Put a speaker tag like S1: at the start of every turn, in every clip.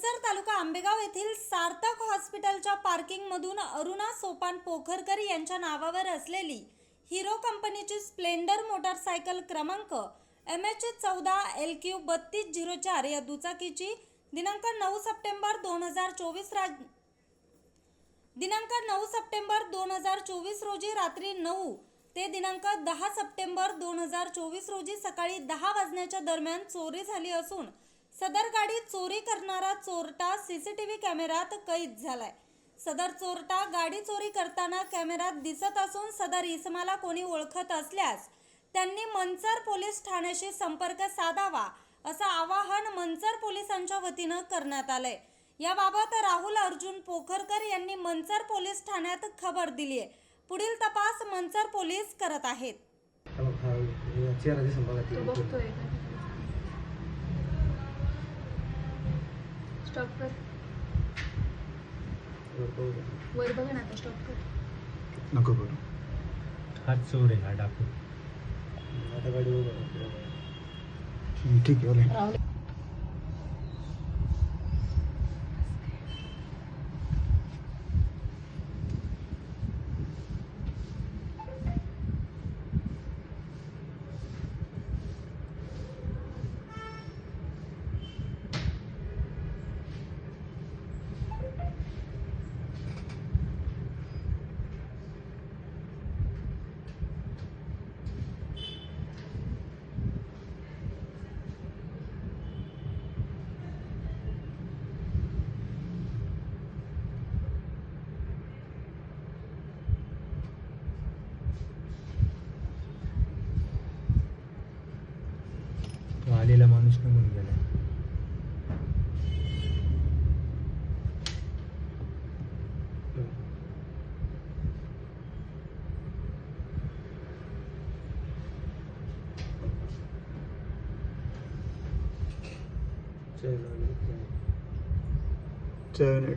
S1: मंचर तालुका आंबेगाव येथील सार्थक हॉस्पिटलच्या पार्किंगमधून अरुणा सोपान पोखरकर यांच्या नावावर असलेली हिरो कंपनीची स्प्लेंडर मोटारसायकल क्रमांक एम एच चौदा एल क्यू बत्तीस झिरो चार या दुचाकीची दिनांक नऊ सप्टेंबर दोन हजार चोवीस राज दिनांक नऊ सप्टेंबर दोन हजार चोवीस रोजी रात्री नऊ ते दिनांक दहा सप्टेंबर दोन हजार चोवीस रोजी सकाळी दहा वाजण्याच्या दरम्यान चोरी झाली असून सदर गाडी चोरी करणारा चोरटा सीसीटीव्ही कॅमेऱ्यात कैद झालाय. सदर चोरटा गाडी चोरी करताना कॅमेऱ्यात दिसत असून सदर इसमाला कोणी ओळखत असल्यास त्यांनी मंचर पोलीस ठाण्याशी संपर्क साधावा असं आवाहन मंचर पोलिसांच्या वतीनं करण्यात आलंय. याबाबत राहुल अर्जुन पोखरकर यांनी मंचर पोलीस ठाण्यात खबर दिली आहे पुढील तपास मंचर पोलीस करत आहेत
S2: हा बघ, हा हे चेहरा दिसून बघा
S3: तो
S2: ती
S3: बघतोय स्टॉप कर. वर बघ ना आता स्टॉप कर.
S4: नको करू.
S5: हा चोर आहे हा डाकू.
S4: ठीक आहे ओले
S5: आलेला माणूस निघून गेला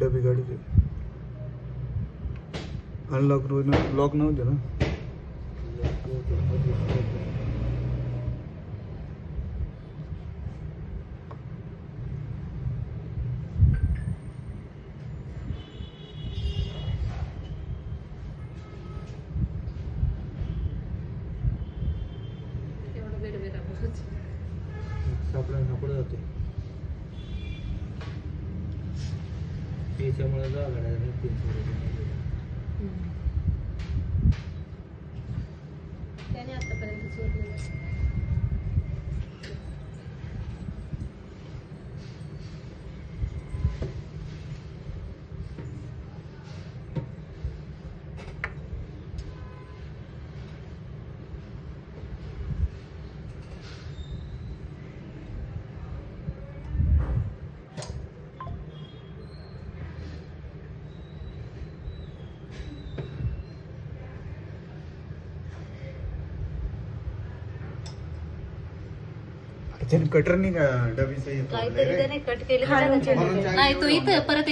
S4: डबी गाडीची अनलॉक लॉक नव्हते ना?
S3: बेरबेरा बोलत
S2: जाते त्याच्यामुळे जा गाड्या तीन
S3: त्याने आतापर्यंत चोरलेलं
S4: त्याने कटरनी का डबीचं हे
S6: काहीतरी
S4: तोडलंय रे.
S6: त्याने कट केलं नाही तो इथं परत